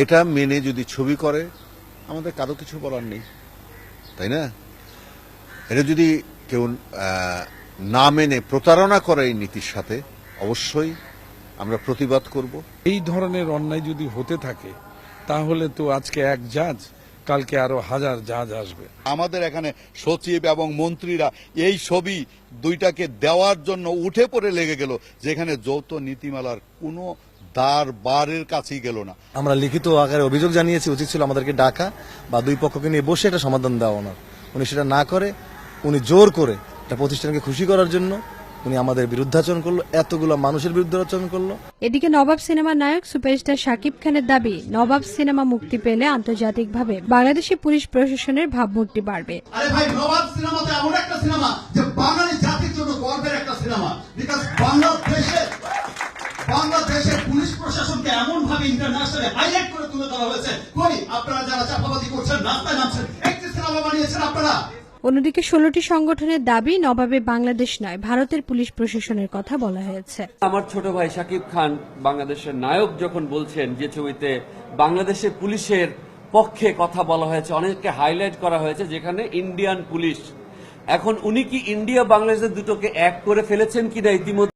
এটা মেনে যদি ছবি করে, আমাদের কারও কিছু বলার নেই। তাই না? এটা যদি কেউ না মেনে প্রতারণা করে এই নীতির সাথে, অবশ্যই আমরা প্রতিবাদ করব। এই ধরনের অন্যায় যদি হতে থাকে, তাহলে তো আজকে এক জাজ কালকে আরও হাজার জাহাজ আসবে। আমাদের এখানে সচিব এবং মন্ত্রীরা এই ছবি দুইটাকে দেওয়ার জন্য উঠে পড়ে লেগে গেল যেখানে যৌথ নীতিমালার কোনো দ্বার বারের কাছেই গেল না। আমরা লিখিত আকারে অভিযোগ জানিয়েছি উচিত ছিল আমাদেরকে ডাকা বা দুই পক্ষকে নিয়ে বসে একটা সমাধান দেওয়া ওনার। উনি সেটা না করে উনি জোর করে একটা প্রতিষ্ঠানকে খুশি করার জন্য উনি আমাদের বিরুদ্ধাচরণ করল এতগুলো মানুষের বিরুদ্ধে আচরণ করল। এদিকে নবাব সিনেমার নায়ক সুপারস্টার শাকিব খানের দাবি নবাব সিনেমা মুক্তি পেলে আন্তর্জাতিকভাবে বাংলাদেশি পুলিশ প্রশাসনের ভাবমূর্তি বাড়বে। আরে ভাই নবাব সিনেমা তো এমন একটা সিনেমা যে বাঙালি জাতির জন্য গর্বের একটা সিনেমা। বিকজ বাংলাদেশে বাংলাদেশের পুলিশ প্রশাসনকে এমন ভাবে ইন্টারন্যাশনালি হাইলাইট করে তুলে ধরা হয়েছে। কই আপনারা যারা চাপাবাজি করছেন রাস্তায় নামছেন অন্যদিকে ষোলোটি সংগঠনের দাবি, নবাবে বাংলাদেশ নয়, ভারতের পুলিশ প্রশাসনের কথা বলা হয়েছে। আমার ছোট ভাই শাকিব খান বাংলাদেশের নায়ক যখন বলছেন যে ছবিতে বাংলাদেশের পুলিশের পক্ষে কথা বলা হয়েছে, অনেককে হাইলাইট করা হয়েছে যেখানে ইন্ডিয়ান পুলিশ। এখন উনি কি ইন্ডিয়া বাংলাদেশের দুটোকে এক করে ফেলেছেন কিনা ইতিমধ্যে